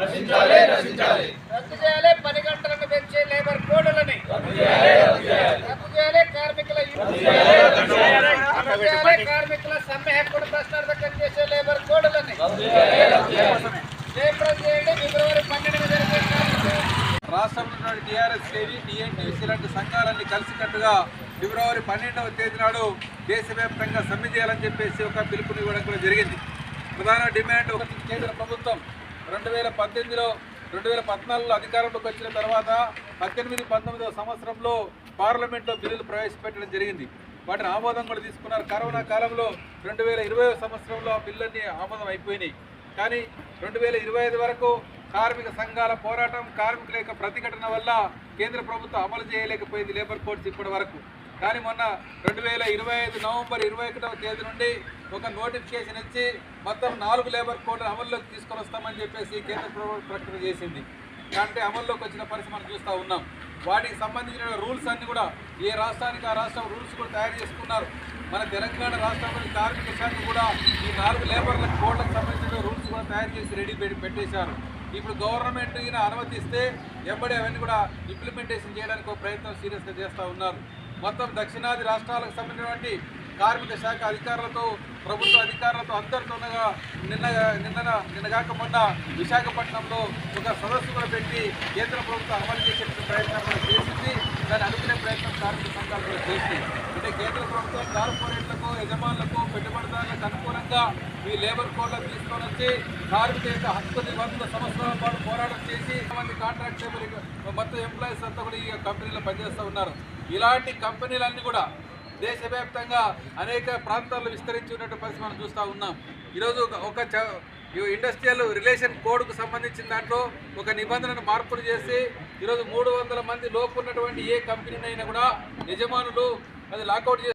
రద్దు చేయాలి పని గంటలను పెంచే లేబర్ కోడ్లని. రద్దు చేయాలి కార్మికుల కార్మికుల సమ్మె హక్కును ప్రశ్నార్థకం చేసే లేబర్ కోడ్లని. ఫిబ్రవరి పన్నెండున జరిగే రాష్ట్రంలో టీఆర్ఎస్ కేవీ టీఎన్టీసీ లాంటి సంఘాలన్నీ కలిసికట్టుగా ఫిబ్రవరి పన్నెండవ తేదీ నాడు దేశవ్యాప్తంగా సమ్మె చేయాలని చెప్పేసి ఒక పిలుపుని ఇవ్వడం కూడా జరిగింది. ప్రధాన డిమాండ్ ఒకటి కేంద్ర ప్రభుత్వం రెండు వేల పద్దెనిమిదిలో రెండు వేల పద్నాలుగులో అధికారంలోకి వచ్చిన తర్వాత పద్దెనిమిది పంతొమ్మిదవ సంవత్సరంలో పార్లమెంట్లో బిల్లులు ప్రవేశపెట్టడం జరిగింది. వాటిని ఆమోదం కూడా తీసుకున్నారు. కరోనా కాలంలో రెండు వేల ఇరవై సంవత్సరంలో ఆ బిల్లులన్నీ ఆమోదం అయిపోయినాయి. కానీ రెండు వేల ఇరవై ఐదు వరకు కార్మిక సంఘాల పోరాటం కార్మికుల యొక్క ప్రతిఘటన వల్ల కేంద్ర ప్రభుత్వం అమలు చేయలేకపోయింది లేబర్ కోడ్స్ ఇప్పటి వరకు. కానీ మొన్న రెండు వేల ఇరవై ఐదు నవంబర్ ఇరవై ఒకటవ తేదీ నుండి ఒక నోటిఫికేషన్ ఇచ్చి మొత్తం నాలుగు లేబర్ కోడ్లు అమల్లోకి తీసుకొని వస్తామని చెప్పేసి కేంద్ర ప్రభుత్వం ప్రకటన చేసింది. అంటే అమల్లోకి వచ్చిన పరిస్థితి మనం చూస్తూ ఉన్నాం. వాటికి సంబంధించిన రూల్స్ అన్ని కూడా ఏ రాష్ట్రానికి ఆ రాష్ట్రం రూల్స్ కూడా తయారు చేసుకున్నారు. మన తెలంగాణ రాష్ట్రంలోని కార్మిక శాఖ కూడా ఈ నాలుగు లేబర్ల కోడ్లకు సంబంధించిన రూల్స్ కూడా తయారు చేసి రెడీ పెట్టేశారు. ఇప్పుడు గవర్నమెంట్ ఈయన అనుమతిస్తే ఎంబడి అవన్నీ కూడా ఇంప్లిమెంటేషన్ చేయడానికి ఒక ప్రయత్నం సీరియస్గా చేస్తూ ఉన్నారు. మొత్తం దక్షిణాది రాష్ట్రాలకు సంబంధించినటువంటి కార్మిక శాఖ అధికారులతో ప్రభుత్వ అధికారులతో అందరితోనగా నిన్న నిన్న నిన్నగాక మొన్న విశాఖపట్నంలో ఒక సదస్సు కూడా పెట్టి కేంద్ర ప్రభుత్వం అమలు చేసే ప్రయత్నం కూడా చేసింది. దాన్ని అనుకునే ప్రయత్నం కార్మిక సంఘాలు కూడా చేసింది అంటే కేంద్ర ప్రభుత్వం కార్పొరేట్లకు యజమానులకు పెట్టుబడిదారులకు అనుకూలంగా ఈ లేబర్ కోడ్లను తీసుకొని వచ్చి కార్మిక యొక్క హక్కు నిబంధనల సంవత్సరాల పాటు పోరాటం చేసి మంది కాంట్రాక్ట్ మొత్తం ఎంప్లాయీస్ అంతా కూడా ఈ కంపెనీలో పనిచేస్తూ ఉన్నారు. ఇలాంటి కంపెనీలన్నీ కూడా దేశవ్యాప్తంగా అనేక ప్రాంతాల్లో విస్తరించి ఉన్నట్టు పరిస్థితి మనం చూస్తూ ఉన్నాం. ఈరోజు ఒక- ఒక చ- ఈ ఇండస్ట్రియల్ రిలేషన్ కోడ్కు సంబంధించిన దాంట్లో ఒక నిబంధనను మార్పులు చేసి ఈరోజు మూడు వందల మంది లోపు ఉన్నటువంటి ఏ కంపెనీనైనా కూడా యజమానులు అది లాకౌట్ చేసి